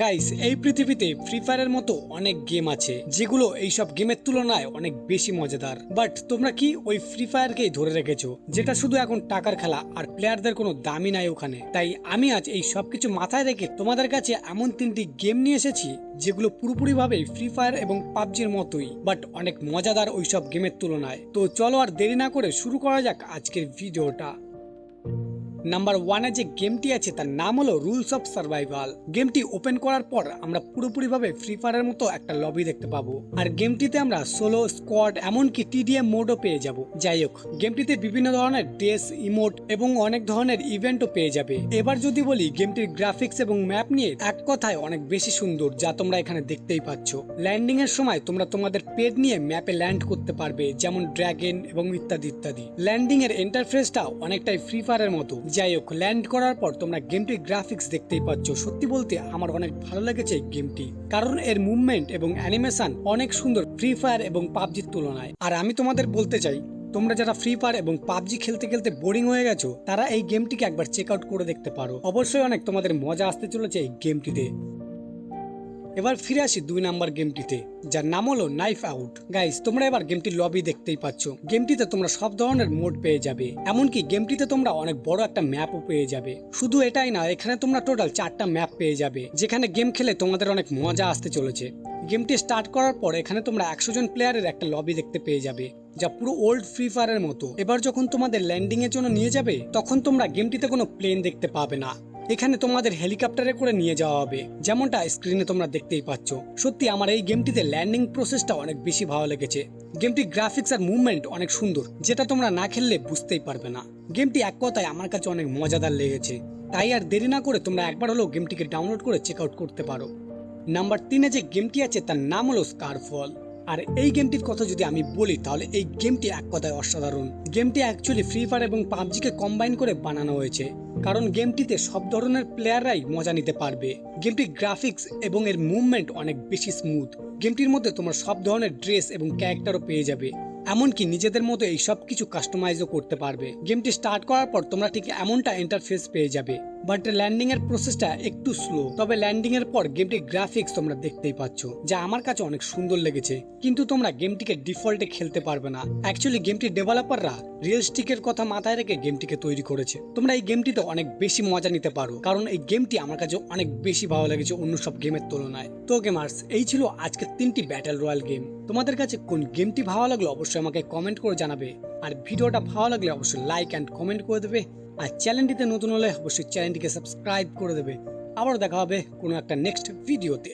Guys এই পৃথিবীতে free ফায়ারের মতো অনেক গেম আছে, যেগুলো এইসব গেমের তুলনায় অনেক বেশি মজাদার। বাট তোমরা কি ওই ফ্রি ফায়ারকেই ধরে রেখেছো, যেটা শুধু এখন টাকার খেলা আর প্লেয়ারদের কোনো দামই নাই ওখানে? তাই আমি আজ এই সবকিছু মাথায় রেখে তোমাদের কাছে এমন তিনটি গেম নিয়ে এসেছি, যেগুলো পুরোপুরিভাবে ফ্রি ফায়ার এবং পাবজির মতোই বাট অনেক মজাদার ওইসব গেমের তুলনায়। তো চলো আর দেরি না করে শুরু করা যাক আজকের ভিডিওটা নাম্বার ওয়ানে যে গেমটি আছে, তার নাম হলো রুলস অফ সার্ভাইভাল গেমটি ওপেন করার পর আমরা পুরোপুরিভাবে ফ্রি ফায়ারের মতো একটা লবি দেখতে পাবো। আর গেমটিতে আমরা সোলো স্কোয়াড এমনকি টিডিএম মোডও পেয়ে যাব। যাই হোক গেমটিতে বিভিন্ন ধরনের ড্রেস ইমোট এবং অনেক ধরনের ইভেন্টও পেয়ে যাবে। এবার যদি বলি গেমটির গ্রাফিক্স এবং ম্যাপ নিয়ে এক কথায় অনেক বেশি সুন্দর, যা তোমরা এখানে দেখতেই পাচ্ছ। ল্যান্ডিং এর সময় তোমরা তোমাদের পেড নিয়ে ম্যাপে ল্যান্ড করতে পারবে, যেমন ড্র্যাগন এবং ইত্যাদি ইত্যাদি। ল্যান্ডিং এর ইন্টারফেসটা অনেকটাই ফ্রি ফায়ারের মতো যাই হোক ল্যান্ড করার পর তোমরা গেমটির গ্রাফিক্স দেখতেই পাচ্ছ। সত্যি বলতে আমার অনেক ভালো লেগেছে গেমটি কারণ এর মুভমেন্ট এবং অ্যানিমেশন অনেক সুন্দর ফ্রি ফায়ার এবং পাবজির তুলনায়। আর আমি তোমাদের বলতে চাই, তোমরা যারা ফ্রি ফায়ার এবং পাবজি খেলতে খেলতে বোরিং হয়ে গেছো, তারা এই গেমটিকে একবার চেক আউট করে দেখতে পারো। অবশ্যই অনেক তোমাদের মজা আসতে চলেছে এই গেমটিতে এবার ফিরে আসি দুই নাম্বার গেমটিতে, যার নাম হলো নাইফ আউট গাইস তোমরা এবার গেমটির লবি দেখতেই পাচ্ছ। গেমটিতে তোমরা সব ধরনের মোড পেয়ে যাবে, এমনকি গেমটিতে তোমরা অনেক বড় একটা ম্যাপও পেয়ে যাবে। শুধু এটাই না, এখানে তোমরা টোটাল চারটা ম্যাপ পেয়ে যাবে, যেখানে গেম খেলে তোমাদের অনেক মজা আসতে চলেছে। গেমটি স্টার্ট করার পর এখানে তোমরা একশো জন প্লেয়ারের একটা লবি দেখতে পেয়ে যাবে, যা পুরো ওল্ড ফ্রি ফায়ারের মতো। এবার যখন তোমাদের ল্যান্ডিং এর জন্য নিয়ে যাবে, তখন তোমরা গেমটিতে কোনো প্লেন দেখতে পাবে না। এখানে তোমাদের হেলিকপ্টারে করে নিয়ে যাওয়া হবে। যেমনটা স্ক্রিনে তোমরা দেখতেই পাচ্ছ। সত্যি আমার এই গেমটিতে ল্যান্ডিং প্রসেসটা অনেক বেশি ভালো লেগেছে। গেমটি গ্রাফিক্স আর মুভমেন্ট অনেক সুন্দর, যেটা তোমরা না খেললে বুঝতেই পারবে না। গেমটি এক কথায় আমার কাছে অনেক মজাদার লেগেছে। তাই আর দেরি না করে তোমরা একবার হলেও গেমটিকে ডাউনলোড করে চেক আউট করতে পারো। নাম্বার তিনে যে গেমটি আছে, তার নাম হলো স্কারফল আর এই গেমটির কথা যদি আমি বলি, তাহলে এই গেমটি এক কথায় অসাধারণ। গেমটি অ্যাকচুয়ালি ফ্রি ফায়ার এবং পাবজিকে কম্বাইন করে বানানো হয়েছে। কারণ গেমটিতে সব ধরনের প্লেয়াররাই মজা নিতে পারবে। গেমটির গ্রাফিক্স এবং এর মুভমেন্ট অনেক বেশি স্মুথ গেমটির মধ্যে তোমার সব ধরনের ড্রেস এবং ক্যারেক্টারও পেয়ে যাবে। এমনকি নিজেদের মতো এই সব কিছু কাস্টমাইজও করতে পারবে। গেমটি স্টার্ট করার পর তোমরা ঠিক এমনটা ইন্টারফেস পেয়ে যাবে। বাট ল্যান্ডিং এর প্রসেসটা একটু স্লো তবে ল্যান্ডিং এর পর গেমটির গ্রাফিক্স তোমরা দেখতেই পাচ্ছ, যা আমার কাছে অনেক সুন্দর লেগেছে। কিন্তু তোমরা গেমটিকে ডিফল্টে খেলতে পারবে না। অ্যাকচুয়ালি গেমটির ডেভেলপাররা রিয়েলস্টিকের কথা মাথায় রেখে গেমটিকে তৈরি করেছে। তোমরা এই গেমটিতে অনেক বেশি মজা নিতে পারো, কারণ এই গেমটি আমার কাছে অনেক বেশি ভালো লেগেছে অন্য সব গেমের তুলনায়। তো গেমার্স এই ছিল আজকের তিনটি ব্যাটেল রয়্যাল গেম তোমাদের কাছে কোন গেমটি ভালো লাগল অবশ্যই আমাকে কমেন্ট করে জানাবে। আর ভিডিওটা ভালো লাগলে অবশ্যই লাইক অ্যান্ড কমেন্ট করে দেবে। আর চ্যানেলটিতে নতুন হলে অবশ্যই চ্যানেলটিকে সাবস্ক্রাইব করে দেবে। আবার দেখা হবে কোনো একটা নেক্সট ভিডিওতে